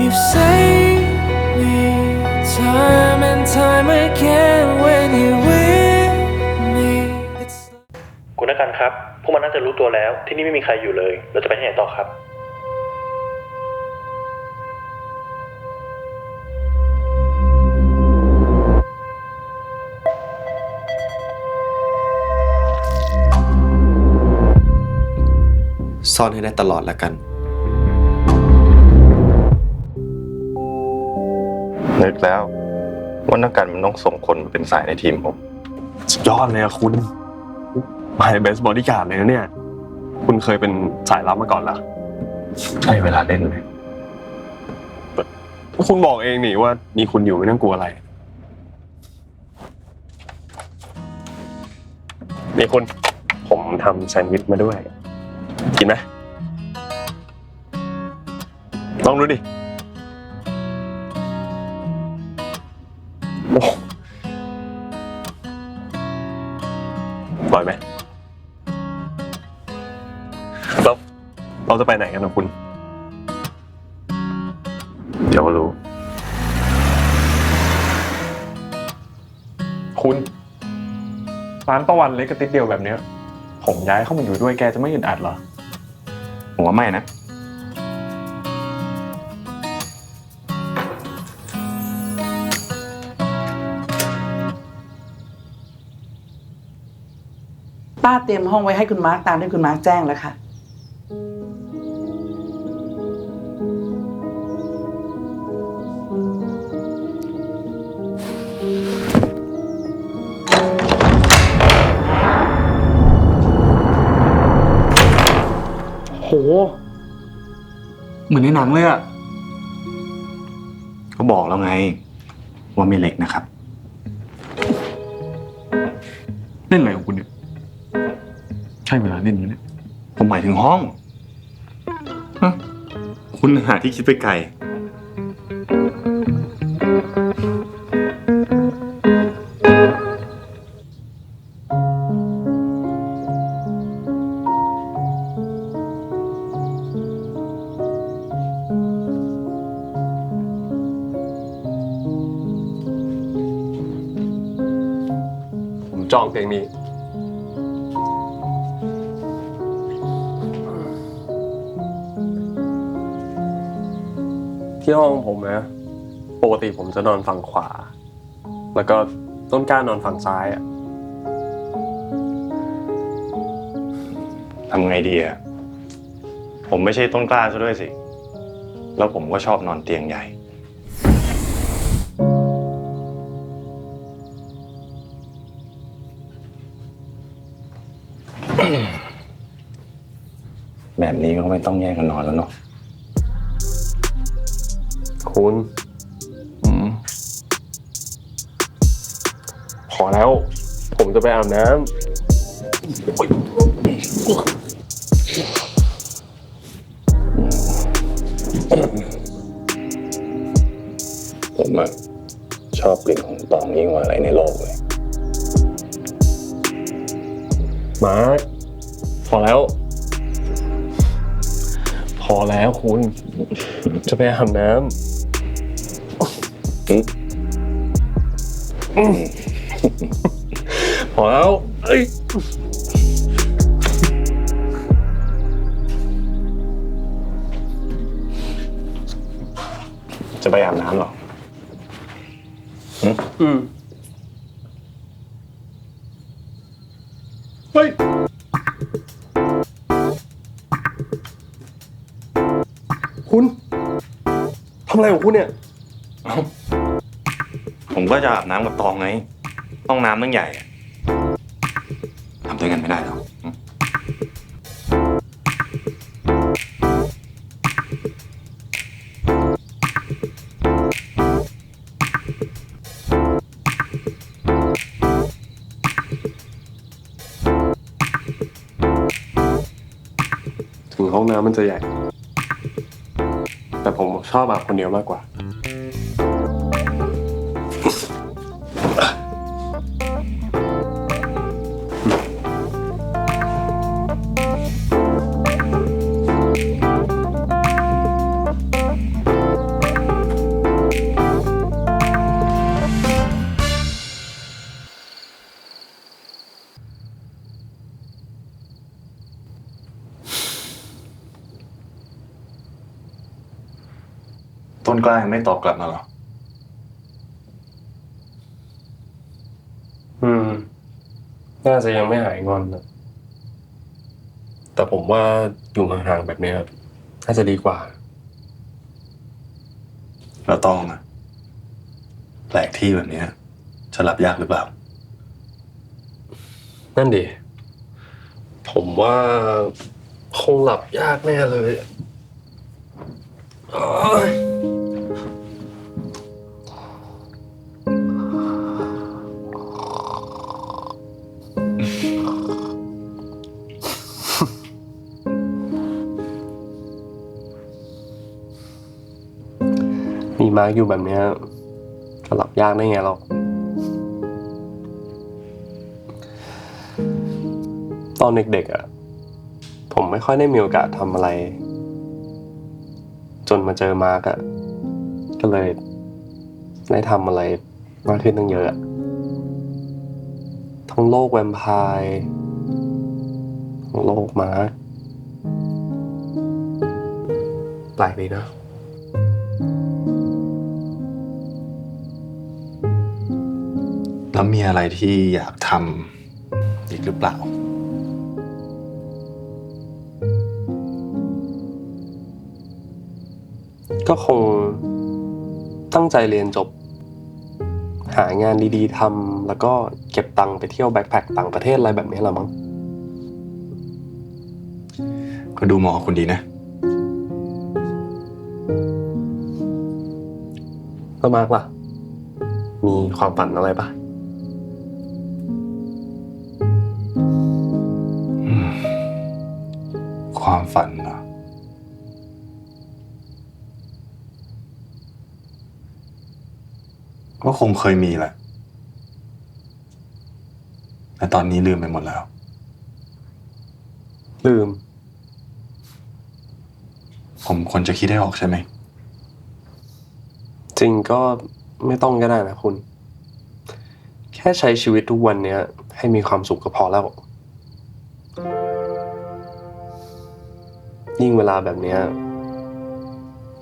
You've saved me time and time again when you're with me. It's คุณนักการครับ พวกมันน่าจะรู้ตัวแล้ว ที่นี่ไม่มีใครอยู่เลย เราจะไปที่ไหนต่อครับ ซ่อนให้ได้ตลอดแล้วกัน นึกแล้วว่านักการมันต้องส่งคนมาเป็นสายในทีมผม สุดยอดเลยอะคุณมาเบสบอดี้การ์ดเลยนะเนี่ย คุณเคยเป็นสายลับมาก่อนเหรอใช่เวลาเล่นเลยคุณบอกเองนี่ว่ามีคุณอยู่ไม่ต้องกลัวอะไรนี่คุณ ผมทำแซนด์วิชมาด้วย กินไหมลองดูดิ จะไปไหนกันนะคุณ เดี๋ยวก็รู้ คุณ ร้านตะวันเล็กกระติดเดียวแบบเนี้ย ผมย้ายเข้ามาอยู่ด้วยแกจะไม่อึดอัดเหรอ ผมว่าไม่นะ ป้าเตรียมห้องไว้ให้คุณมาร์คตามที่คุณมาร์คแจ้งแล้วค่ะ โห เหมือนในหนังเลยอะก็บอกแล้วไง ว่าไม่เล็กนะครับ เล่นอะไรของคุณเนี่ย ใช่เวลาเล่นนี้เนี่ยผมหมายถึงห้องฮะคุณหาที่คิดไปไกล จองเพลงนี้ ที่ห้องผมนะ ปกติผมจะนอนฝั่งขวา แล้วก็ต้นกล้านอนฝั่งซ้ายอะทำไงดีอะผมไม่ใช่ต้นกล้าซะด้วยสิ แล้วผมก็ชอบนอนเตียงใหญ่ แบบนี้ก็ไม่ต้องแยกกันนอนแล้วเนาะคุณอืมพอแล้ว ผมจะไปอาบน้ำผมอะชอบกลิ่นของตองยิ่งกว่าอะไรในโลกเลย มาร์คพอแล้วพ อแล้วคุณ จะไปอาบน้ำอืมพอแล้วเอ้ยจะไปอาบน้ำเหรอ อืม เฮ้ย คุณทำอะไรของคุณเนี่ยผมก็จะอาบน้ำกับตองไงห้องน้ำตั้งใหญ่อะทำด้วยกันไม่ได้หรออืมถึงห้องน้ำมันจะใหญ่ แต่ผมชอบมาบคนเดียวมากกว่า กล้ายังไม่ตอบกลับมาเหรอ อืม น่าจะยังไม่หายงอนนะแต่ผมว่าอยู่ห่างๆแบบเนี้ยน่าจะดีกว่า แล้วต้องอะแปลกที่แบบเนี้ยจะรับยากหรือเปล่า นั่นดิ ผมว่าคงหลับยากแน่เลยโมาร์กอยู่แบบเนี้ยจะหลับยากได้ไงหรอกตอนเด็กๆอะ ผมไม่ค่อยได้มีโอกาสทำอะไร จนมาเจอมาร์กอะ ก็เลยได้ทำอะไรมากขึ้นตั้งเยอะอะทั้งโลกแวมไพร์ทั้งโลกมาร์กแปลกดีนะ แล้วมีอะไรที่อยากทำอีกหรือเปล่า ก็คงตั้งใจเรียนจบ หางานดีๆทำแล้วก็เก็บตังค์ไปเที่ยวแบ็คแพคต่างประเทศอะไรแบบนี้แหละมั้ง ก็ดูเหมาะกับคุณดีนะ แล้วมาร์กล่ะ มีความฝันอะไรปะ ความฝันเหรอ ก็คงเคยมีแหละ แต่ตอนนี้ลืมไปหมดแล้ว ลืม ผมควรจะคิดให้ออกใช่ไหม จริงก็ไม่ต้องก็ได้นะคุณ แค่ใช้ชีวิตทุกวันเนี้ย ให้มีความสุขก็พอแล้ว ยิ่งเวลาแบบเนี้ย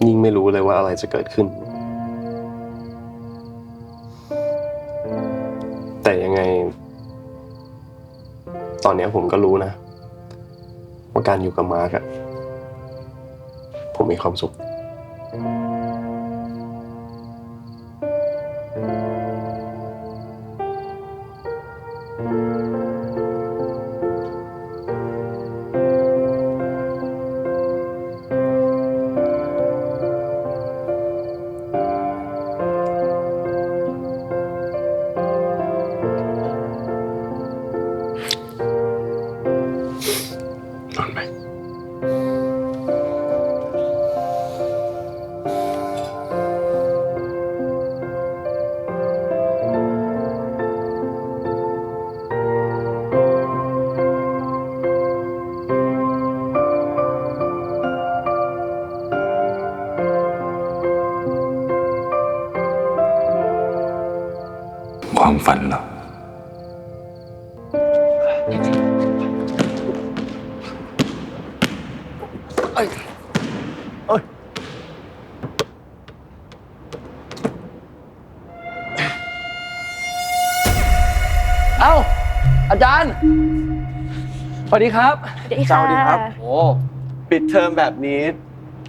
ยิ่งไม่รู้เลยว่าอะไรจะเกิดขึ้น แต่ยังไง ตอนเนี้ยผมก็รู้นะ ว่าการอยู่กับมาร์กอะผมมีความสุข นอนไห มความฝันเหรอเอ้า อาจารย์ สวัสดีครับ สวัสดีค่ะสวัสดีครับ โอ้ปิดเทอมแบบนี้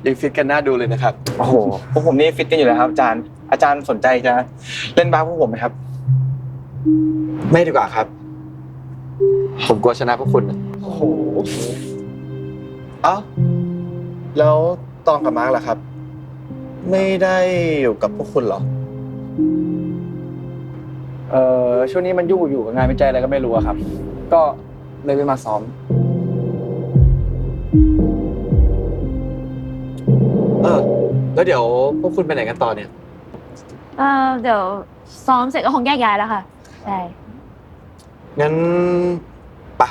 ยังฟิตกันน่าดูเลยนะครับ โอ้โหพวกผมนี่ฟิตกันอยู่แล้วครับ อาจารย์ อาจารย์สนใจจะเล่นบาสพวกผมไหมครับ ไม่ดีกว่าครับ ผมกลัวชนะพวกคุณ โอ้โห เอ้า แล้วตองกับมาร์กล่ะครับ ไม่ได้อยู่กับพวกคุณเหรอ เอ่อช่วงนี้มันยุ่งอยู่กับงานวิจัยอะไรก็ไม่รู้อะครับ ก็เลยไม่มาซ้อม เออ แล้วเดี๋ยวพวกคุณไปไหนกันต่อเนี่ย เอ่อเดี๋ยวซ้อมเสร็จก็คงแยกย้ายแล้วค่ะ ใช่ งั้นไปะ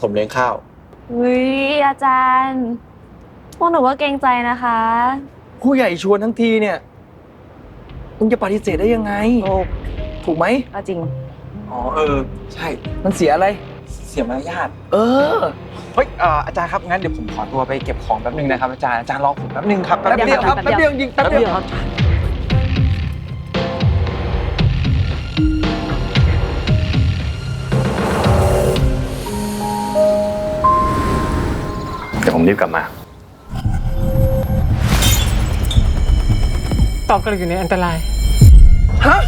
ผมเลี้ยงข้าว วิอาจารย์พ วกหนูก็เกรงใจนะคะ ผู้ใหญ่ชวนทั้งทีเนี่ยมึงจะปฏิเสธได้ยังไง โอ้ถูกไหมก็จริง อ๋อเออ ใช่ มันเสียอะไร เสียมารยาทเออเฮ้ยเอ่ออาจารย์ครับงั้นเดี๋ยวผมขอตัวไปเก็บของแป๊บนึงนะครับอาจารย์อาจารย์รอผมแป๊บนึงครับแป๊บเดียวครับแป๊บเดียวจริงๆแป๊บเดียวครับเดี๋ยวผมรีบกลับมา ตอบกันอยู่ในอันตราย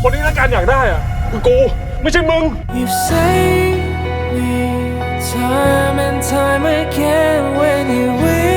คนที่นักการอยากได้อะคือกู ไม่ใช่มึง You saved me time and time again when you're with